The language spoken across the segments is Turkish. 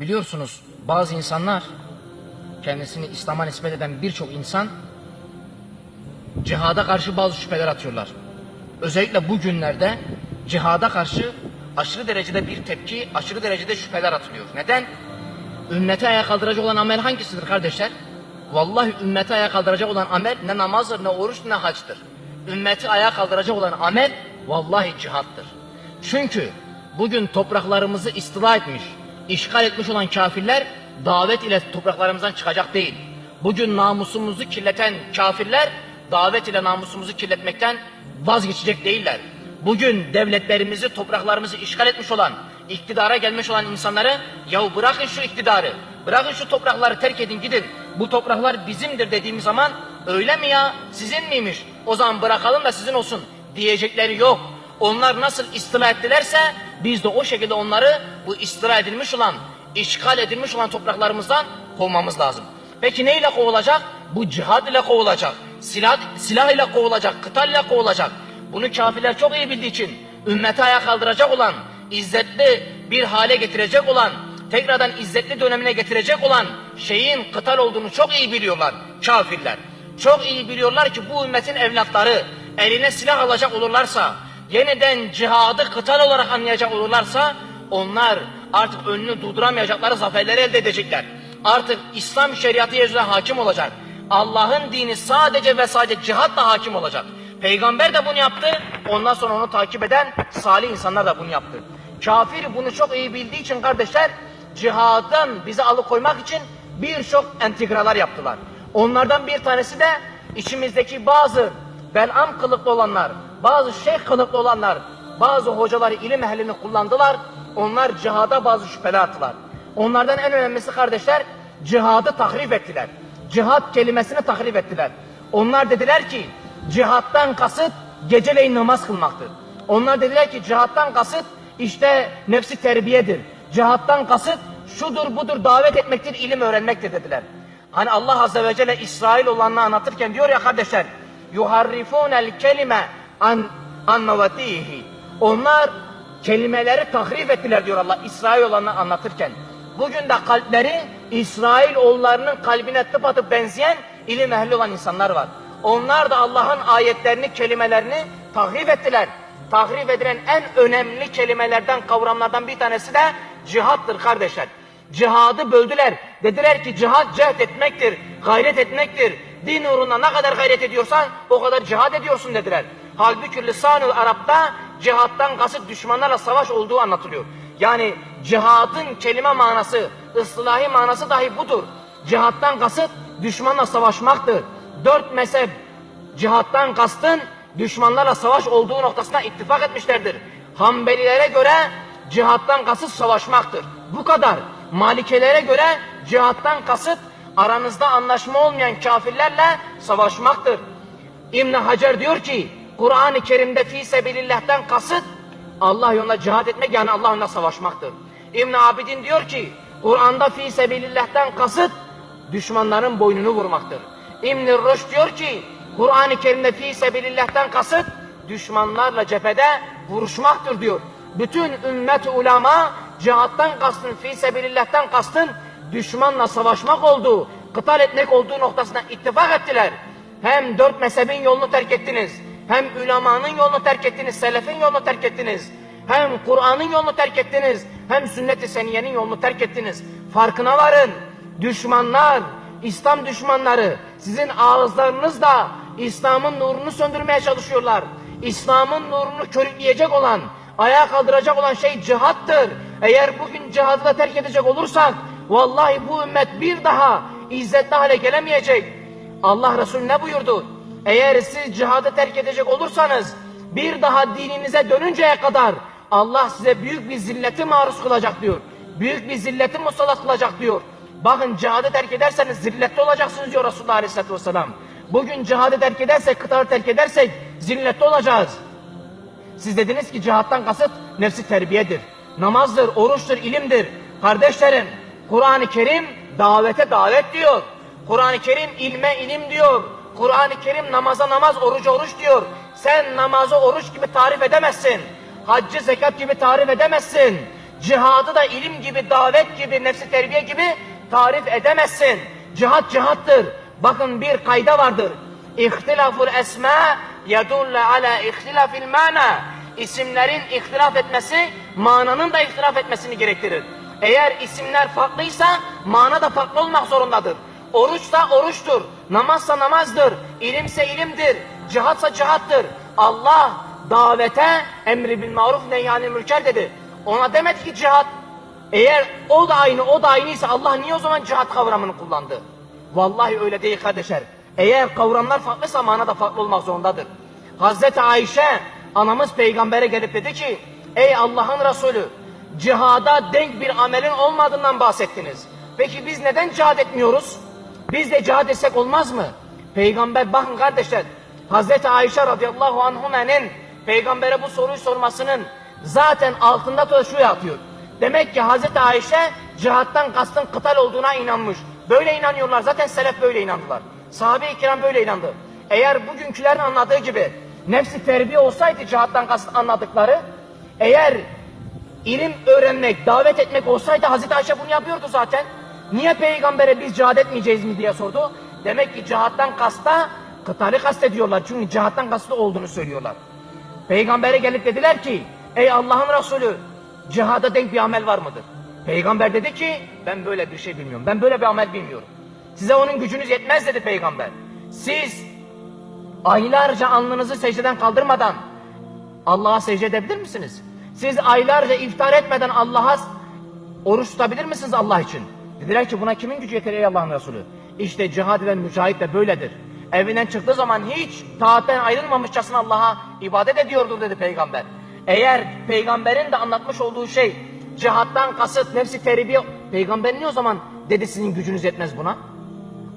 Biliyorsunuz bazı insanlar kendisini İslam'a nispet eden birçok insan cihada karşı bazı şüpheler atıyorlar. Özellikle bu günlerde cihada karşı aşırı derecede bir tepki, aşırı derecede şüpheler atılıyor. Neden? Ümmeti ayağa kaldıracak olan amel hangisidir kardeşler? Vallahi ümmeti ayağa kaldıracak olan amel ne namazdır, ne oruç, ne haçtır. Ümmeti ayağa kaldıracak olan amel vallahi cihattır. Çünkü bugün topraklarımızı istila etmiş, işgal etmiş olan kafirler davet ile topraklarımızdan çıkacak değil. Bugün namusumuzu kirleten kafirler davet ile namusumuzu kirletmekten vazgeçecek değiller. Bugün devletlerimizi, topraklarımızı işgal etmiş olan, iktidara gelmiş olan insanları ya bırakın şu iktidarı, bırakın şu toprakları terk edin gidin. Bu topraklar bizimdir dediğimiz zaman öyle mi ya sizin miymiş? O zaman bırakalım da sizin olsun diyecekleri yok. Onlar nasıl istila ettilerse biz de o şekilde onları bu istila edilmiş olan, işgal edilmiş olan topraklarımızdan kovmamız lazım. Peki neyle kovulacak? Bu cihad ile kovulacak. Silah, silah ile kovulacak, kıtal ile kovulacak. Bunu kafirler çok iyi bildiği için ümmeti ayağa kaldıracak olan, izzetli bir hale getirecek olan, tekrardan izzetli dönemine getirecek olan şeyin kıtal olduğunu çok iyi biliyorlar kafirler. Çok iyi biliyorlar ki bu ümmetin evlatları eline silah alacak olurlarsa, yeniden cihadı kıtal olarak anlayacak olurlarsa, onlar artık önünü durduramayacakları zaferleri elde edecekler. Artık İslam şeriatı yeryüzüne hakim olacak. Allah'ın dini sadece ve sadece cihatla hakim olacak. Peygamber de bunu yaptı. Ondan sonra onu takip eden salih insanlar da bunu yaptı. Kafir bunu çok iyi bildiği için kardeşler cihadan bizi alıkoymak için birçok entegralar yaptılar. Onlardan bir tanesi de içimizdeki bazı belam kılıklı olanlar, bazı şeyh kılıklı olanlar, bazı hocaları ilim ehlini kullandılar. Onlar cihada bazı şüpheler attılar. Onlardan en önemlisi kardeşler cihadı tahrif ettiler. Cihat kelimesini tahrif ettiler. Onlar dediler ki cihattan kasıt geceleyin namaz kılmaktır. Onlar dediler ki cihattan kasıt işte nefsi terbiyedir. Cihattan kasıt şudur budur davet etmektir, ilim öğrenmektir dediler. Hani Allah Azze ve Celle İsrail olanını anlatırken diyor ya kardeşler yuharrifunel kelime an an mevatihi. Onlar kelimeleri tahrif ettiler diyor Allah İsrail olanını anlatırken. Bugün de kalpleri İsrail oğullarının kalbine tıpatıp benzeyen ilim ehli olan insanlar var. Onlar da Allah'ın ayetlerini, kelimelerini tahrif ettiler. Tahrif edilen en önemli kelimelerden, kavramlardan bir tanesi de cihattır kardeşler. Cihadı böldüler. Dediler ki cihad cehd etmektir, gayret etmektir. Din uğruna ne kadar gayret ediyorsan o kadar cihad ediyorsun dediler. Halbuki lisan-ı Arap'ta cihattan kasıt düşmanlarla savaş olduğu anlatılıyor. Yani cihadın kelime manası, ıslahi manası dahi budur. Cihattan kasıt düşmanla savaşmaktır. Dört mezhep cihattan kastın düşmanlarla savaş olduğu noktasına ittifak etmişlerdir. Hanbelilere göre cihattan kasıt savaşmaktır. Bu kadar. Malikelere göre cihattan kasıt aranızda anlaşma olmayan kafirlerle savaşmaktır. İbn Hacer diyor ki Kur'an-ı Kerim'de fi sebilillah'tan kasıt Allah yolunda cihad etmek yani Allah yolunda savaşmaktır. İbn Abidin diyor ki Kur'an'da fi sebilillah'tan kasıt düşmanların boynunu vurmaktır. İbn Rüşd diyor ki Kur'an-ı Kerim'de fi sebilillah'tan kasıt düşmanlarla cephede vuruşmaktır diyor. Bütün ümmet ulama cihattan kastın fi sebilillah'tan kastın düşmanla savaşmak olduğu, kıtal etmek olduğu noktasına ittifak ettiler. Hem dört mezhebin yolunu terk ettiniz, hem ülemanın yolunu terk ettiniz, selefin yolunu terk ettiniz, hem Kur'an'ın yolunu terk ettiniz, hem sünnet-i seniyenin yolunu terk ettiniz. Farkına varın. Düşmanlar, İslam düşmanları sizin ağızlarınızda İslam'ın nurunu söndürmeye çalışıyorlar. İslam'ın nurunu körükleyecek olan, ayağa kaldıracak olan şey cihattır. Eğer bugün cihadı da terk edecek olursak, vallahi bu ümmet bir daha izzetli hale gelemeyecek. Allah Resulü ne buyurdu? Eğer siz cihadı terk edecek olursanız, bir daha dininize dönünceye kadar Allah size büyük bir zilleti maruz kılacak diyor. Büyük bir zilleti musallat kılacak diyor. Bakın cihadı terk ederseniz zilletli olacaksınız diyor Resulullah Aleyhisselatü Vesselam. Bugün cihadı terk edersek, kıtağı terk edersek zilletli olacağız. Siz dediniz ki cihattan kasıt nefsi terbiyedir. Namazdır, oruçtur, ilimdir. Kardeşlerim, Kur'an-ı Kerim davete davet diyor. Kur'an-ı Kerim ilme ilim diyor. Kur'an-ı Kerim namaza namaz, oruca oruç diyor. Sen namazı oruç gibi tarif edemezsin. Haccı zekat gibi tarif edemezsin. Cihadı da ilim gibi, davet gibi, nefsi terbiye gibi tarif edemezsin. Cihat cihattır. Bakın bir kayda vardır. İhtilaful esma yedulle ala ihtilafil mana. İsimlerin ihtilaf etmesi, mananın da ihtilaf etmesini gerektirir. Eğer isimler farklıysa, mana da farklı olmak zorundadır. Oruçsa oruçtur, namazsa namazdır, ilimse ilimdir, cihatsa cihattır. Allah davete emri bil maruf neyyanil mülker dedi. Ona demedi ki cihat. Eğer o da aynı, o da aynıysa Allah niye o zaman cihat kavramını kullandı? Vallahi öyle değil kardeşler. Eğer kavramlar farklıysa mana da farklı olmak zorundadır. Hazreti Ayşe anamız peygambere gelip dedi ki Ey Allah'ın Resulü cihada denk bir amelin olmadığından bahsettiniz. Peki biz neden cihad etmiyoruz? Biz de cihad etsek olmaz mı? Peygamber bakın kardeşler Hazreti Ayşe radıyallahu anhumenin peygambere bu soruyu sormasının zaten altında da şu yatıyor. Demek ki Hazreti Ayşe cihattan kastın kıtal olduğuna inanmış. Böyle inanıyorlar. Zaten selef böyle inandılar. Sahabe-i kiram böyle inandı. Eğer bugünkülerin anladığı gibi nefsi terbiye olsaydı cihattan kastın anladıkları, eğer ilim öğrenmek, davet etmek olsaydı Hazreti Ayşe bunu yapıyordu zaten. Niye peygambere biz cihad etmeyeceğiz mi diye sordu. Demek ki cihattan kasta kıtali kastediyorlar. Çünkü cihattan kastı olduğunu söylüyorlar. Peygambere gelip dediler ki ey Allah'ın Resulü cihada denk bir amel var mıdır? Peygamber dedi ki ben böyle bir şey bilmiyorum. Ben böyle bir amel bilmiyorum. Size onun gücünüz yetmez dedi peygamber. Siz aylarca alnınızı secdeden kaldırmadan Allah'a secde edebilir misiniz? Siz aylarca iftar etmeden Allah'a oruç tutabilir misiniz Allah için? Dediler ki buna kimin gücü yeter ey Allah'ın Resulü? İşte cihad eden mücahit de böyledir. Evinden çıktığı zaman hiç taatten ayrılmamışçasına Allah'a ibadet ediyordur dedi peygamber. Eğer peygamberin de anlatmış olduğu şey cihattan kasıt nefsi terbiye peygamber niye o zaman dedi sizin gücünüz yetmez buna?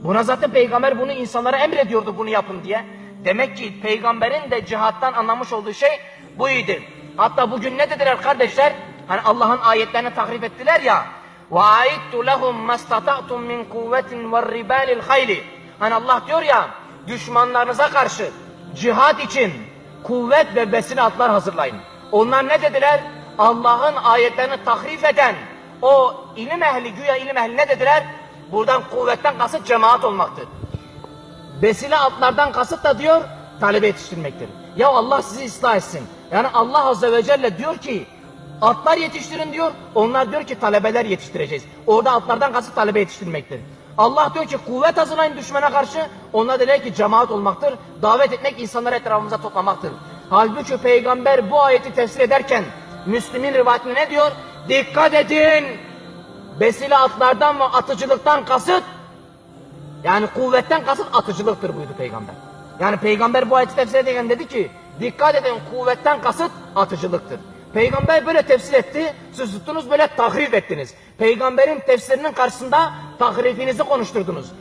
Buna zaten peygamber bunu insanlara emrediyordu bunu yapın diye. Demek ki peygamberin de cihattan anlamış olduğu şey buydu. Hatta bugün ne dediler kardeşler? Hani Allah'ın ayetlerini tahrif ettiler ya. وَاَعِدْتُ لَهُمْ مَسْتَطَعْتُمْ مِنْ قُوَّةٍ وَالرِّبَالِ الْخَيْلِ Hani Allah diyor ya düşmanlarınıza karşı cihat için kuvvet ve vesile atlar hazırlayın. Onlar ne dediler? Allah'ın ayetlerini tahrif eden o ilim ehli güya ilim ehli ne dediler? Buradan kuvvetten kasıt cemaat olmaktır. Vesile atlardan kasıt da diyor talebe yetiştirmektir. Ya Allah sizi ıslah etsin. Yani Allah Azze ve Celle diyor ki atlar yetiştirin diyor. Onlar diyor ki talebeler yetiştireceğiz. Orada atlardan kasıt talebe yetiştirmektir. Allah diyor ki kuvvet hazırlayın düşmana karşı. Onlar diyor ki cemaat olmaktır. Davet etmek insanları etrafımıza toplamaktır. Halbuki peygamber bu ayeti tefsir ederken Müslim'in rivayetinde ne diyor? Dikkat edin! Besile atlardan ve atıcılıktan kasıt yani kuvvetten kasıt atıcılıktır buyurdu peygamber. Yani peygamber bu ayeti tefsir ederken dedi ki dikkat edin kuvvetten kasıt atıcılıktır. Peygamber böyle tefsir etti, siz tuttunuz böyle tahrif ettiniz. Peygamberin tefsirinin karşısında tahrifinizi konuşturdunuz.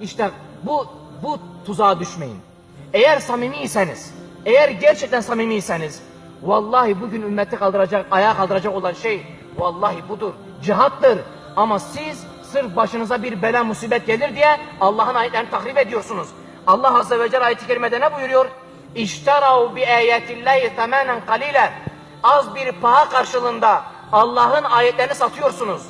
İşte bu, bu tuzağa düşmeyin. Eğer samimiyseniz, eğer gerçekten samimiyseniz, vallahi bugün ümmeti kaldıracak, ayağa kaldıracak olan şey, vallahi budur, cihattır. Ama siz sırf başınıza bir bela musibet gelir diye Allah'ın ayetlerini tahrif ediyorsunuz. Allah Azze ve Celle ayet-i kerimede ne buyuruyor? İşterav bi ayetillahi tamamen kalile. Az bir paha karşılığında Allah'ın ayetlerini satıyorsunuz.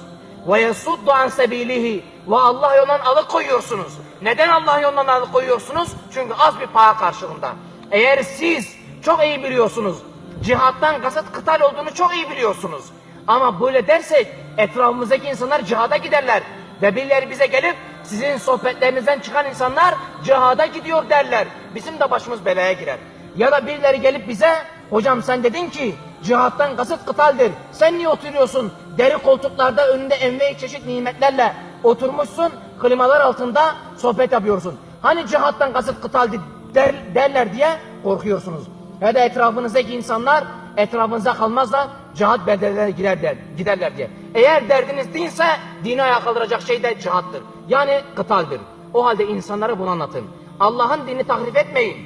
Ve yasuddu an sebilihi ve Allah yolundan alıkoyuyorsunuz. Neden Allah yolundan alıkoyuyorsunuz? Çünkü az bir paha karşılığında. Eğer siz çok iyi biliyorsunuz, cihattan kasıt kıtal olduğunu çok iyi biliyorsunuz. Ama böyle dersek etrafımızdaki insanlar cihada giderler. Ve birileri bize gelip sizin sohbetlerinizden çıkan insanlar cihada gidiyor derler. Bizim de başımız belaya girer. Ya da birileri gelip bize hocam sen dedin ki cihattan kasıt kıtaldir. Sen niye oturuyorsun? Deri koltuklarda önünde envei çeşit nimetlerle oturmuşsun. Klimalar altında sohbet yapıyorsun. Hani cihattan kasıt kıtaldir der, derler diye korkuyorsunuz. Ya da etrafınızdaki insanlar etrafınıza kalmazlar cihat beldelerine giderler, giderler diye. Eğer derdiniz dinse dini ayağa kaldıracak şey de cihattır. Yani kıtaldir. O halde insanlara bunu anlatın. Allah'ın dinini tahrif etmeyin.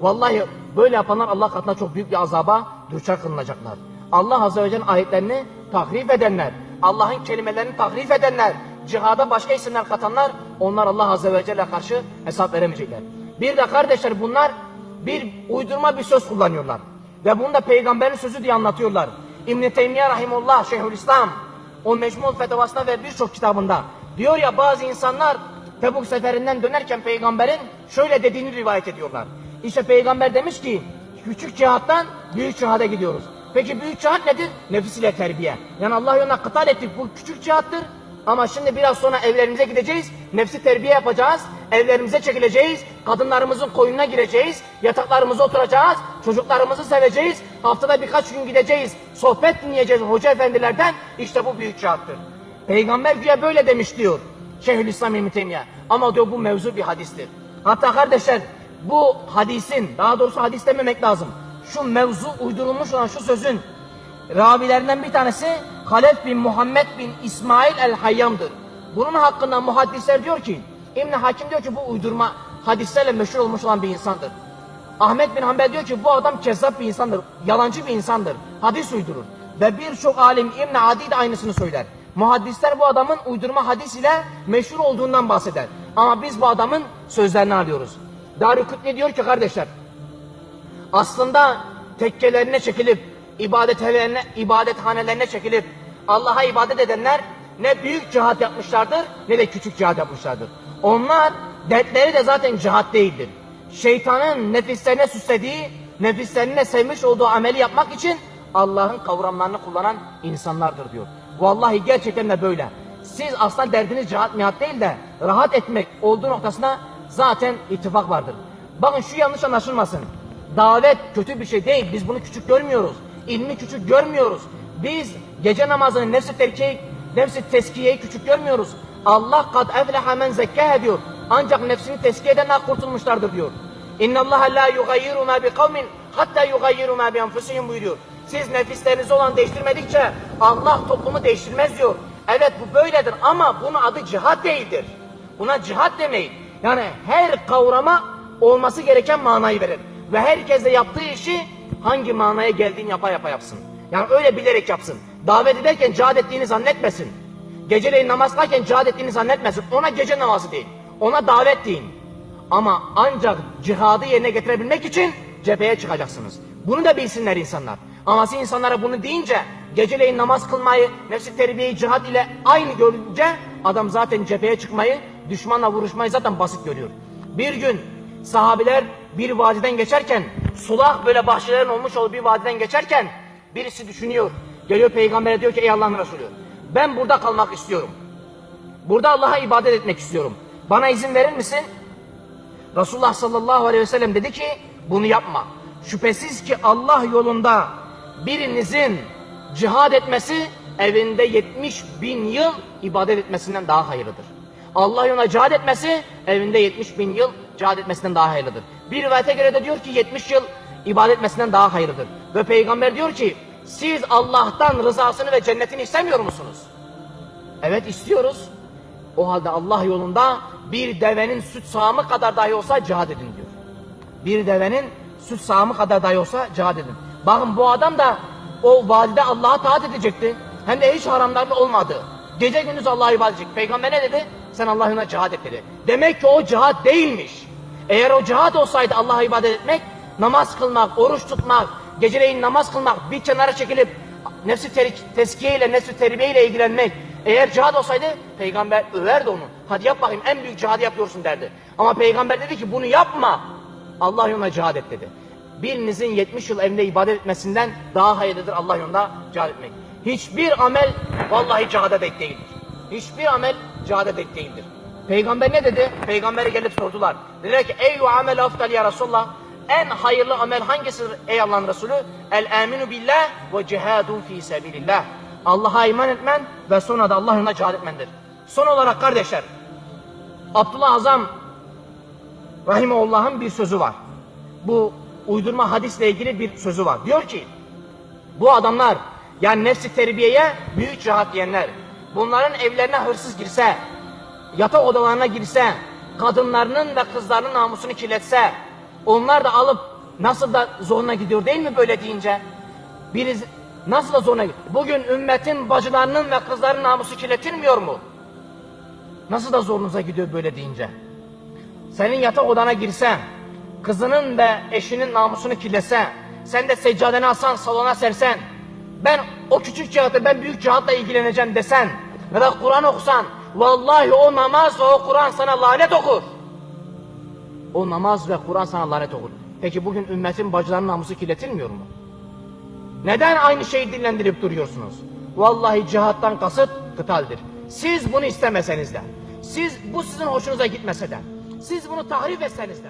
Vallahi böyle yapanlar Allah katına çok büyük bir azaba düşer kılınacaklar. Allah Azze ve Celle'nin ayetlerini tahrif edenler, Allah'ın kelimelerini tahrif edenler, cihada başka isimler katanlar, onlar Allah Azze ve Celle karşı hesap veremeyecekler. Bir de kardeşler bunlar bir uydurma bir söz kullanıyorlar. Ve bunu da peygamberin sözü diye anlatıyorlar. İbn-i Teymiye Rahimullah Şeyhülislam o Mecmul Fetvasında ve birçok kitabında diyor ya bazı insanlar Tebuk seferinden dönerken peygamberin şöyle dediğini rivayet ediyorlar. İşte peygamber demiş ki küçük cihattan büyük cihada gidiyoruz. Peki büyük cihat nedir? Nefis ile terbiye. Yani Allah yoluna kıtal ettik bu küçük cihattır. Ama şimdi biraz sonra evlerimize gideceğiz. Nefsi terbiye yapacağız. Evlerimize çekileceğiz. Kadınlarımızın koyununa gireceğiz. Yataklarımıza oturacağız. Çocuklarımızı seveceğiz. Haftada birkaç gün gideceğiz. Sohbet dinleyeceğiz hoca efendilerden. İşte bu büyük cihattır. Peygamber güya böyle demiş diyor. Şeyhülislam İbn. Ama diyor bu mevzu bir hadistir. Hatta kardeşler bu hadisin daha doğrusu hadis dememek lazım. Şu mevzu uydurulmuş olan şu sözün ravilerinden bir tanesi Halef bin Muhammed bin İsmail el-Hayyam'dır. Bunun hakkında muhaddisler diyor ki İbn Hakim diyor ki bu uydurma hadislerle meşhur olmuş olan bir insandır. Ahmet bin Hanbel diyor ki bu adam kezzap bir insandır, yalancı bir insandır, hadis uydurur. Ve birçok alim İbn Adi de aynısını söyler. Muhaddisler bu adamın uydurma hadis ile meşhur olduğundan bahseder. Ama biz bu adamın sözlerini alıyoruz. Darükütni diyor ki kardeşler, aslında tekkelerine çekilip, ibadethanelerine, ibadethanelerine çekilip Allah'a ibadet edenler ne büyük cihat yapmışlardır ne de küçük cihat yapmışlardır. Onlar dertleri de zaten cihat değildir. Şeytanın nefislerine süslediği, nefislerine sevmiş olduğu ameli yapmak için Allah'ın kavramlarını kullanan insanlardır diyor. Vallahi gerçekten de böyle. Siz aslında derdiniz cihat mihat değil de rahat etmek olduğu noktasına zaten ittifak vardır. Bakın şu yanlış anlaşılmasın. Davet kötü bir şey değil. Biz bunu küçük görmüyoruz. İlmi küçük görmüyoruz. Biz gece namazını nefsi terkiye, nefsi teskiyeyi küçük görmüyoruz. Allah kad efleha men zekkâhe diyor. Ancak nefsini teskiye edenler kurtulmuşlardır diyor. İnna Allah la yugayyiru ma bi kavmin hatta yugayyiru ma bi enfusihim buyuruyor. Siz nefislerinizi olan değiştirmedikçe Allah toplumu değiştirmez diyor. Evet bu böyledir ama bunun adı cihat değildir. Buna cihat demeyin. Yani her kavrama olması gereken manayı verir. Ve herkes de yaptığı işi hangi manaya geldiğini yapa yapa yapsın. Yani öyle bilerek yapsın. Davet ederken cihad ettiğini zannetmesin. Geceleyin namaz kılarken cihad ettiğini zannetmesin. Ona gece namazı değil. Ona davet deyin. Ama ancak cihadı yerine getirebilmek için cepheye çıkacaksınız. Bunu da bilsinler insanlar. Ama siz insanlara bunu deyince geceleyin namaz kılmayı, nefsi terbiyeyi cihad ile aynı görünce adam zaten cepheye çıkmayı, düşmanla vuruşmayı zaten basit görüyor. Bir gün sahabiler bir vadiden geçerken, sulak böyle bahçelerin olmuş olduğu bir vadiden geçerken birisi düşünüyor. Geliyor peygambere diyor ki ey Allah'ın Resulü ben burada kalmak istiyorum. Burada Allah'a ibadet etmek istiyorum. Bana izin verir misin? Resulullah sallallahu aleyhi ve sellem dedi ki bunu yapma. Şüphesiz ki Allah yolunda birinizin cihad etmesi evinde 70 bin yıl ibadet etmesinden daha hayırlıdır. Allah yoluna cihad etmesi evinde 70 bin yıl cihad etmesinden daha hayırlıdır. Bir rivayete göre de diyor ki 70 yıl ibadet etmesinden daha hayırlıdır. Ve peygamber diyor ki siz Allah'tan rızasını ve cennetini istemiyor musunuz? Evet istiyoruz. O halde Allah yolunda bir devenin süt sağımı kadar dahi olsa cihad edin diyor. Bir devenin süt sağımı kadar dahi olsa cihad edin. Bakın bu adam da o vadide Allah'a taat edecekti. Hem de hiç haramlarda olmadı. Gece gündüz Allah'a ibadet edecek. Peygamber ne dedi? Sen Allah'ın yoluna cihad et dedi. Demek ki o cihad değilmiş. Eğer o cihad olsaydı Allah'a ibadet etmek, namaz kılmak, oruç tutmak, geceleyin namaz kılmak, bir kenara çekilip nefsi teskiye ile, nefsi terbiye ile ilgilenmek, eğer cihad olsaydı peygamber överdi onu. Hadi yap bakayım en büyük cihadı yapıyorsun derdi. Ama peygamber dedi ki bunu yapma. Allah yoluna cihad et dedi. Birinizin 70 yıl evinde ibadet etmesinden daha hayırlıdır Allah yolunda cihad etmek. Hiçbir amel vallahi cihada denk değildir. Hiçbir amel cihada denk değildir. Peygamber ne dedi? Peygambere gelip sordular. Dediler ki ey amel afdal ya Resulallah. En hayırlı amel hangisidir ey Allah'ın Resulü? El aminu billah ve cihadun fi sebilillah. Allah'a iman etmen ve sonra da Allah yolunda cihad etmendir. Son olarak kardeşler, Abdullah Azam Rahimullah'ın bir sözü var. Bu uydurma hadisle ilgili bir sözü var. Diyor ki, bu adamlar yani nefsi terbiyeye büyük cihat diyenler, bunların evlerine hırsız girse, yatak odalarına girse, kadınlarının ve kızlarının namusunu kirletse, onlar da alıp nasıl da zoruna gidiyor değil mi böyle deyince? Biriz nasıl da zoruna gidiyor? Bugün ümmetin bacılarının ve kızların namusu kirletilmiyor mu? Nasıl da zorunuza gidiyor böyle deyince? Senin yatak odana girse, kızının ve eşinin namusunu kirlese, sen de seccadeni alsan salona sersen, ben o küçük cihatı ben büyük cihatla ilgileneceğim desen ya da Kur'an okusan vallahi o namaz ve o Kur'an sana lanet okur. O namaz ve Kur'an sana lanet okur. Peki bugün ümmetin bacılarının namusu kirletilmiyor mu? Neden aynı şeyi dillendirip duruyorsunuz? Vallahi cihattan kasıt kıtaldir. Siz bunu istemeseniz de, siz bu sizin hoşunuza gitmese de, siz bunu tahrif etseniz de,